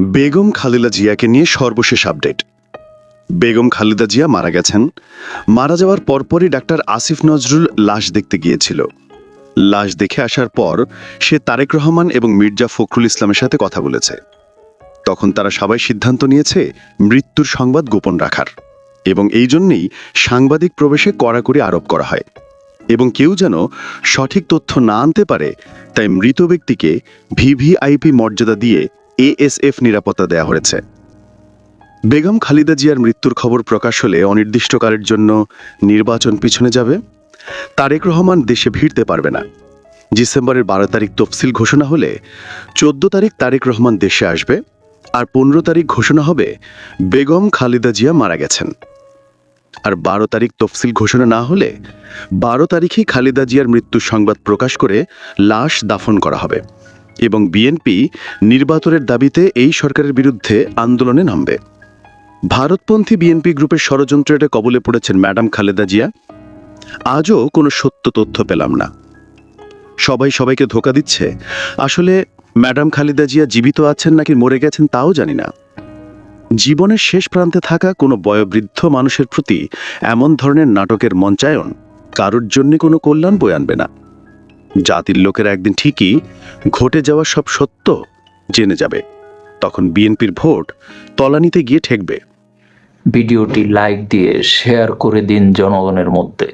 বেগম খালেদা জিয়াকে নিয়ে সর্বশেষ আপডেট। বেগম খালেদা জিয়া মারা গেছেন। মারা যাওয়ার পরপরই ডাক্তার আসিফ নজরুল লাশ দেখতে গিয়েছিল। লাশ দেখে আসার পর সে তারেক রহমান এবং মির্জা ফখরুল ইসলামের সাথে কথা বলেছে। তখন তারা সবাই সিদ্ধান্ত নিয়েছে মৃত্যুর সংবাদ গোপন রাখার। এবং এই জন্যেই সাংবাদিক প্রবেশে কড়াকড়ি আরোপ করা হয়। এবং কেউ যেন সঠিক তথ্য না আনতে পারে, তাই মৃত ব্যক্তিকে ভিভিআইপি মর্যাদা দিয়ে এএসএফ নিরাপত্তা দেওয়া হয়েছে। বেগম খালিদা জিয়ার মৃত্যুর খবর প্রকাশ হলে অনির্দিষ্টকালের জন্য নির্বাচন পিছনে যাবে। তারেক রহমান দেশে ভিড়তে পারবে না। ডিসেম্বরের বারো তারিখ তফসিল ঘোষণা হলে চোদ্দ তারিখ তারেক রহমান দেশে আসবে আর পনেরো তারিখ ঘোষণা হবে বেগম খালিদা জিয়া মারা গেছেন। আর বারো তারিখ তফসিল ঘোষণা না হলে বারো তারিখেই খালিদা জিয়ার মৃত্যুর সংবাদ প্রকাশ করে লাশ দাফন করা হবে। এবং বিএনপি নির্বাচনের দাবিতে এই সরকারের বিরুদ্ধে আন্দোলনে নামবে। ভারতপন্থী বিএনপি গ্রুপের ষড়যন্ত্রের কবলে পড়েছেন ম্যাডাম খালেদা জিয়া। আজও কোনো সত্য তথ্য পেলাম না। সবাই সবাইকে ধোকা দিচ্ছে। আসলে ম্যাডাম খালিদা জিয়া জীবিত আছেন নাকি মরে গেছেন তাও জানি না। জীবনের শেষ প্রান্তে থাকা কোনো বয়োবৃদ্ধ মানুষের প্রতি এমন ধরনের নাটকের মঞ্চায়ন কারোর জন্য কোনো কল্যাণ বয়ে আনবে না। জাতির লোকেরা একদিন ঠিকই ঘটে যাওয়া সব সত্য জেনে যাবে। তখন বিএনপির ভোট তলানিতে গিয়ে ঠেকবে। ভিডিওটি লাইক দিয়ে শেয়ার করে দিন জনগণের মধ্যে।